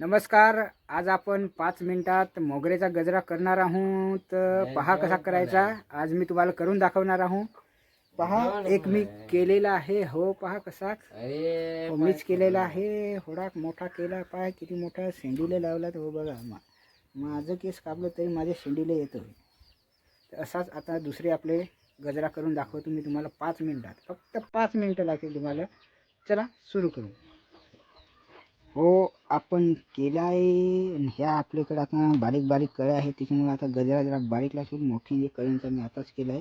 नमस्कार. आज आपण पाच मिनिटात मोगरेचा गजरा करणार आहोत. पहा कसा करायचा. आज मी तुम्हाला करून दाखवणार आहोत पहा एक मी केलेला आहे. हो पहा कसा. हो, मीच केलेला आहे. थोडा मोठा केला. पहा किती मोठा. शेंडीले लावला तर हो बघा. मा माझं केस कापलं तरी माझ्या शेंडीला येतो तर असाच आता दुसरे आपले गजरा करून दाखवतो मी तुम्हाला पाच मिनिटात. फक्त पाच मिनिटं लागतील तुम्हाला. चला सुरू करू. हो आपण केला आहे ह्या आपल्याकडे आता बारीक बारीक कळ्या आहेत त्याच्यामुळे आता गजरा जरा बारीक लागतील. मोठी एक कळींचा मी आताच केला आहे.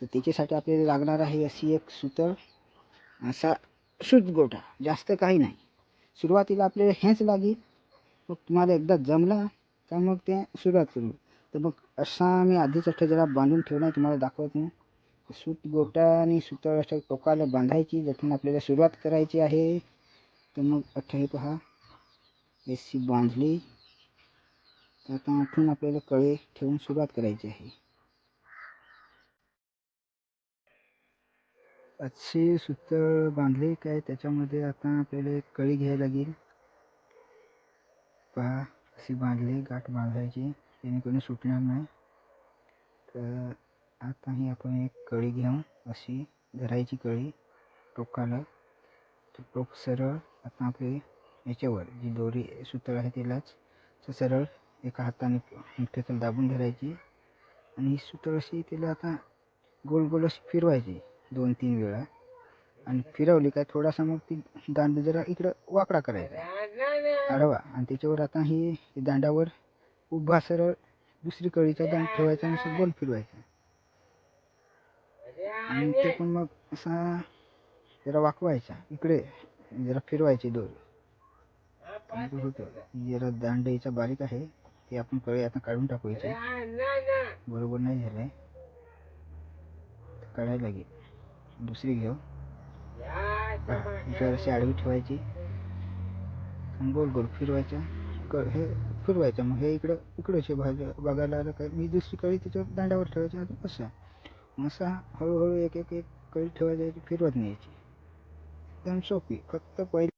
तर त्याच्यासाठी आपल्याला लागणार आहे अशी एक सुतर असा शुद्ध जास्त काही नाही. सुरुवातीला आपल्याला हेच लागेल. मग तुम्हाला एकदा जमला तर मग ते सुरुवात करू. तर मग असा मी आधीच जरा बांधून ठेवला आहे तुम्हाला दाखवत नाही. सूत गोटा आणि सुतळ अशा टोकाला बांधायची ज्यातून आपल्याला सुरुवात करायची आहे. तर मग अठ्ठावीस हे पहा. सी बांधली. तर आता उठून आपल्याला कळे ठेवून सुरुवात करायची आहे. अच्छे सूत्र बांधले काय त्याच्यामध्ये आता आपल्याला एक कळी घ्यायला लागेल. पहा अशी बांधली गाठ बांधायची जेणेकरून सुटणार नाही. तर आता ही आपण एक कळी घेऊन अशी धरायची कळी टोकाला. तर टोक सरळ. आता आपले याच्यावर जी दोरी सूत्र आहे तिलाच सरळ एका हाताने मुठ्ठीतून दाबून धरायची. आणि ही सूत्र अशी तिला आता गोल गोल अशी फिरवायची दोन तीन वेळा. आणि फिरवली काय थोडासा मग ती दांड जरा इकडं वाकडा करायचा. आडवा आणि त्याच्यावर आता ही दांडावर उभा सरळ दुसरी कळीचा दांड ठेवायचा आणि असं गोल फिरवायचा. आणि ते पण मग असा जरा वाकवायचा. इकडे जरा फिरवायची दोर. होतं. जरा दांडईचा बारीक आहे ते आपण कळे आता काढून टाकू याचे बरोबर नाही झालंय. काढायला लागेल दुसरी घेऊ. याच्यावर अशी आडवी ठेवायची. गोल गोल फिरवायच्या हे फिरवायचं. मग हे इकडं इकडंचे भाज बघायला आलं काय? मी दुसरी कळी त्याच्यावर दांड्यावर ठेवायची. असं. मग असा हळूहळू एक एक एक कळी ठेवायची फिरवत न्यायची. एकदम सोपी फक्त पहिले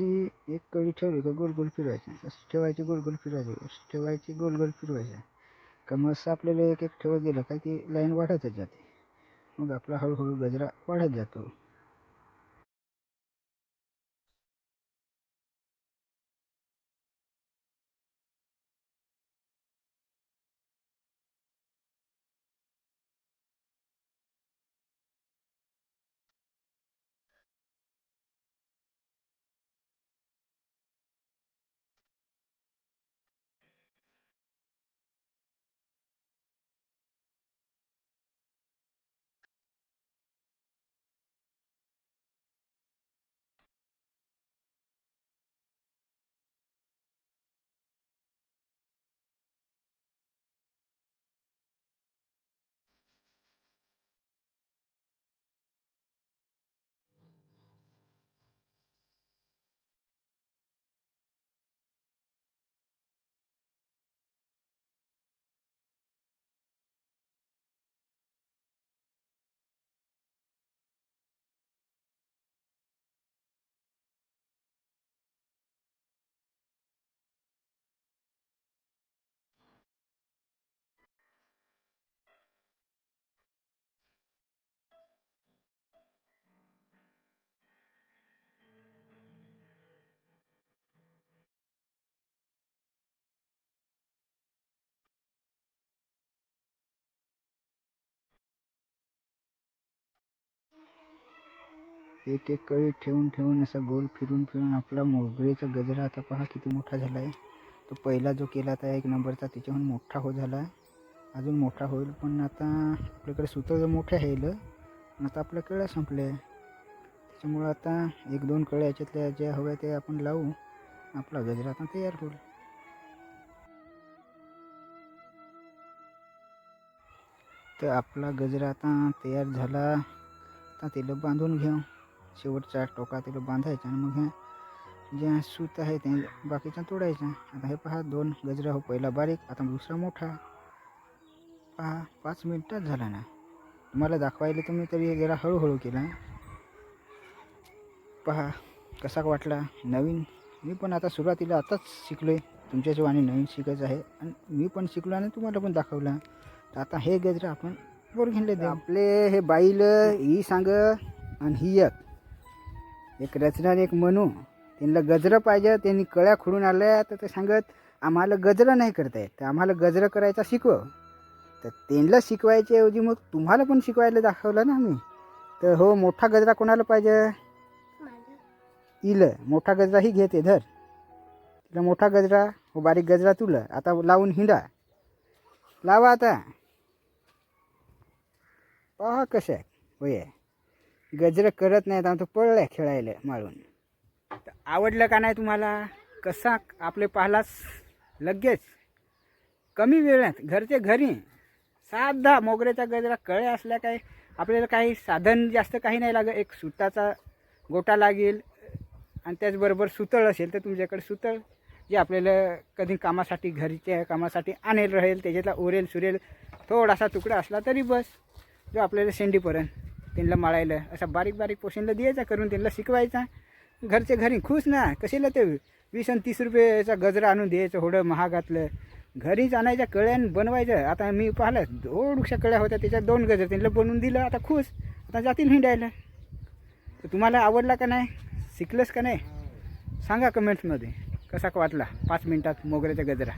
अशी एक कळी ठेवली का गोल गोल फिरवायची. असं ठेवायची गोल गोल फिरवायची. असं ठेवायची गोल गोल फिरवायचं. का मग असं आपल्याला एक एक ठेवत गेलं काय ती लाईन वाढतच जाते. मग आपला हळूहळू गजरा वाढत जातो. एक एक कळी ठेवून ठेवून असा गोल फिरून फिरून आपला मोगरेचा गजरा आता पहा किती मोठा झाला आहे तो पहिला जो केला होता एक नंबरचा त्याच्याहून मोठा हो झाला आहे अजून मोठा होईल पण आता आपल्याकडे सुतं मोठे आहे पण आता आपल्या कळ्या आहे त्याच्यामुळं आता एक दोन कळ्या याच्यातल्या ज्या हव्या त्या आपण लावू आपला गजरा आता तयार होईल. तर आपला गजरा आता तयार झाला. आता तिला बांधून घेऊ. शेवटच्या टोका तिला बांधायचा आणि मग ह्या ज्या सूत आहे ते बाकीच्या तोडायच्या. आता हे पहा दोन गजरा हो पहिला बारीक आता दुसरा मोठा. पहा पाच मिनटात झाला ना. तुम्हाला दाखवायला तुम्ही तरी जरा हळूहळू केला. पहा कसा वाटला? नवीन. मी पण आता सुरुवातीला आताच शिकलो आहे तुमच्याशिवाय आणि नवीन शिकायचं आहे. आणि मी पण शिकलो आणि तुम्हाला पण दाखवला. तर आता हे गजरा आपण वर घेणले आपले हे बाईल ही सांग आणि ही एक. एक रचना एक म्हणू त्यांना गजरं पाहिजे त्यांनी कळ्या खुडून आल्या तर ते सांगत आम्हाला गजरं नाही करता येत तर आम्हाला गजरं करायचा शिकव. तर त्यांना शिकवायच्या ऐवजी मग तुम्हाला पण शिकवायला दाखवलं ना आम्ही. तर हो मोठा गजरा कोणाला पाहिजे? इल मोठा गजरा ही घेते धर. तिला मोठा गजरा हो बारीक गजरा तुला. आता लावून हिंडा. लावा आता. पहा कसं आहे होय. गजरं करत नाहीत आम्ही तो पळला खेळायला माळून तर आवडलं का नाही तुम्हाला? कसा आपले पाहलास? लगेच. कमी वेळात घरचे घरी. साधा मोगऱ्याचा गजरा कळे असल्या काय आपल्याला काही साधन जास्त काही नाही लागत. एक सुताचा गोटा लागेल. आणि त्याचबरोबर सुतळ असेल तर तुमच्याकडे सुतळ. जे आपल्याला कधी कामासाठी घरच्या कामासाठी आणेल राहील त्याच्यातला उरेल सुरेल थोडासा तुकडा असला तरी बस. जो आपल्याला शेंडीपर्यंत. त्यांना माळायला. असा बारीक बारीक पोषणला द्यायचा करून त्यांना शिकवायचा. घरचे घरी खुश ना कशाला ते वीस आणि तीस रुपयाचा गजरा आणून द्यायचं होडं महागातलं घरीच आणायच्या कळ्यान बनवायचं. आता मी पाहिलं थोडूशा कळ्या होत्या त्याच्यात दोन गजर त्यांना बनवून दिलं आता खुश. आता जातील हिंडायला. तर तुम्हाला आवडला का नाही? शिकलंस का नाही? सांगा कमेंट्समध्ये कसा वाटला? पाच मिनटात मोगऱ्याचा गजरा.